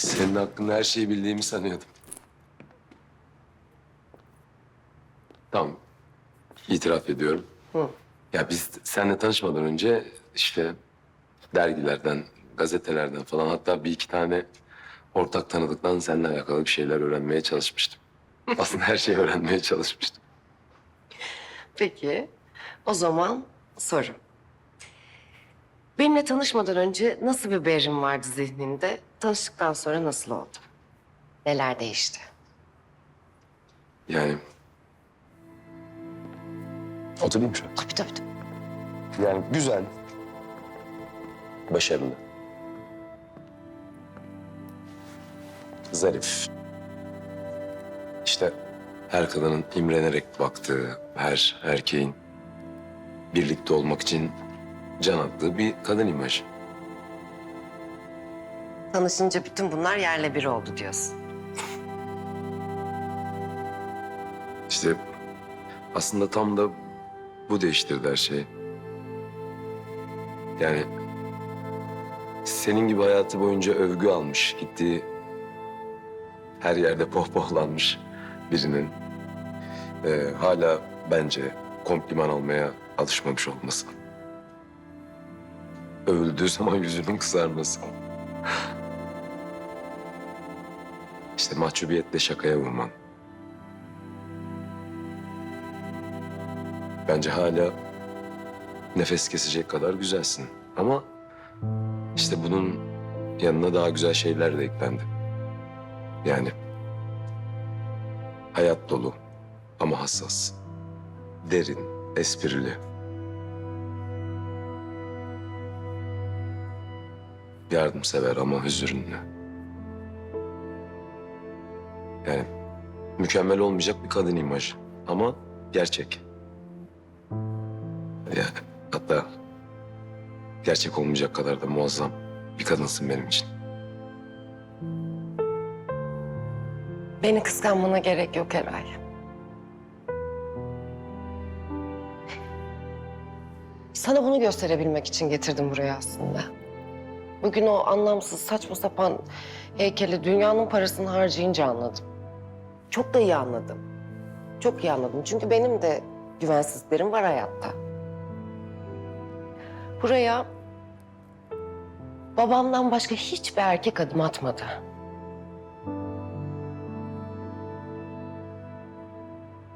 Senin hakkında her şeyi bildiğimi sanıyordum. Tamam. İtiraf ediyorum. Ya biz seninle tanışmadan önce işte dergilerden, gazetelerden falan hatta bir iki tane ortak tanıdıktan seninle alakalı bir şeyler öğrenmeye çalışmıştım. Aslında her şeyi öğrenmeye çalışmıştım. Peki, o zaman soru. Benimle tanışmadan önce nasıl bir Berrin vardı zihninde? Tanıştıktan sonra nasıl oldu? Neler değişti? Yani... Oturayım şöyle. Tabii tabii. tabii. Yani güzel. Başarılı. Zarif. İşte her kadının imrenerek baktığı, her erkeğin birlikte olmak için can attığı bir kadın imajı. Tanışınca bütün bunlar yerle bir oldu diyorsun. İşte aslında tam da bu değiştirdi her şeyi. Yani senin gibi hayatı boyunca övgü almış, gittiği her yerde pohpohlanmış birinin eee, hala bence kompliman almaya alışmamış olması. Övüldüğü zaman yüzünün kızarması. İşte mahcubiyetle şakaya vurman. Bence hala nefes kesecek kadar güzelsin. Ama işte bunun yanına daha güzel şeyler de eklendi. Yani hayat dolu ama hassas. Derin, esprili. Yardımsever ama hüzünlü. Yani mükemmel olmayacak bir kadın imajı ama gerçek. Yani hatta gerçek olmayacak kadar da muazzam bir kadınsın benim için. Beni kıskanmana gerek yok Eray. Sana bunu gösterebilmek için getirdim buraya aslında. Bugün o anlamsız saçma sapan heykeli dünyanın parasını harcayınca anladım. Çok da iyi anladım. Çok iyi anladım. Çünkü benim de güvensizliklerim var hayatta. Buraya babamdan başka hiçbir erkek adım atmadı.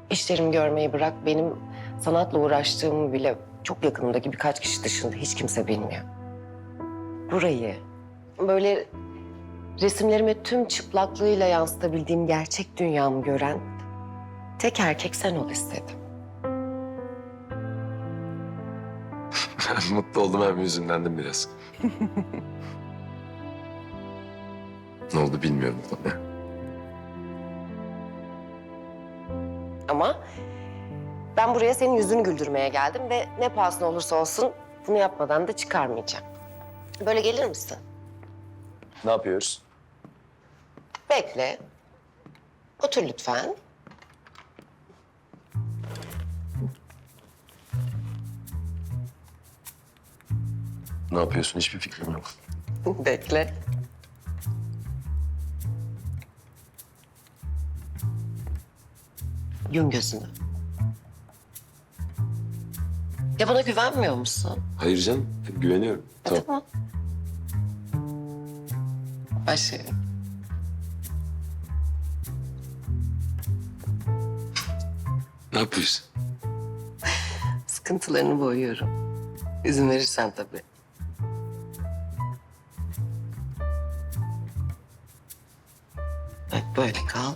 İşlerimi görmeyi bırak benim sanatla uğraştığımı bile çok yakınımdaki birkaç kişi dışında hiç kimse bilmiyor. Burayı böyle resimlerimi tüm çıplaklığıyla yansıtabildiğim gerçek dünyamı gören tek erkek sen ol istedim. Mutlu oldum hem hüzünlendim biraz. ne oldu bilmiyorum tabii. Ama ben buraya senin yüzünü güldürmeye geldim ve ne pahasına olursa olsun bunu yapmadan da çıkarmayacağım. Böyle gelir misin? Ne yapıyoruz? Bekle. Otur lütfen. Ne yapıyorsun? Hiçbir fikrim yok. Bekle. Yum gözünü. Ya bana güvenmiyor musun? Hayır canım, güveniyorum. Tamam. Tamam. Başlayalım. Ne yapıyorsun? Sıkıntılarını boyuyorum. İzin verirsen tabii. Bak böyle kal.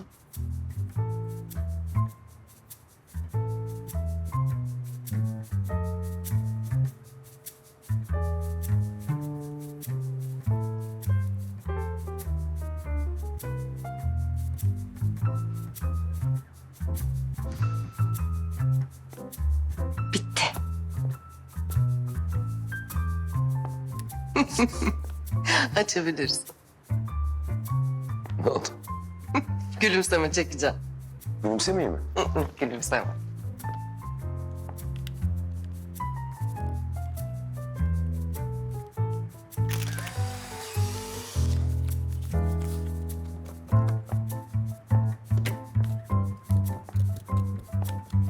Açabiliriz. Ne oldu? Gülümseme çekeceğim. Gülümsemeyeyim mi? Gülümseme.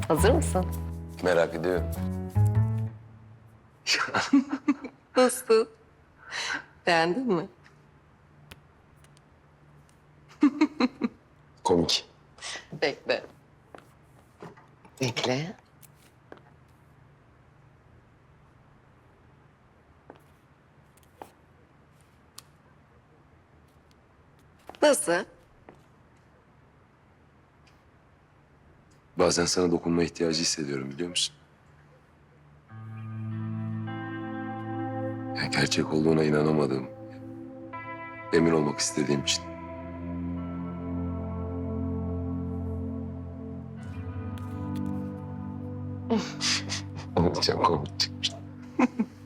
Hazır mısın? Merak ediyorum. Nasıl? Beğendin mi? Komik. Bekle. Bekle. Nasıl? Bazen sana dokunma ihtiyacı hissediyorum biliyor musun? Gerçek olduğuna inanamadığım, emin olmak istediğim için. Çok komik çıkmış.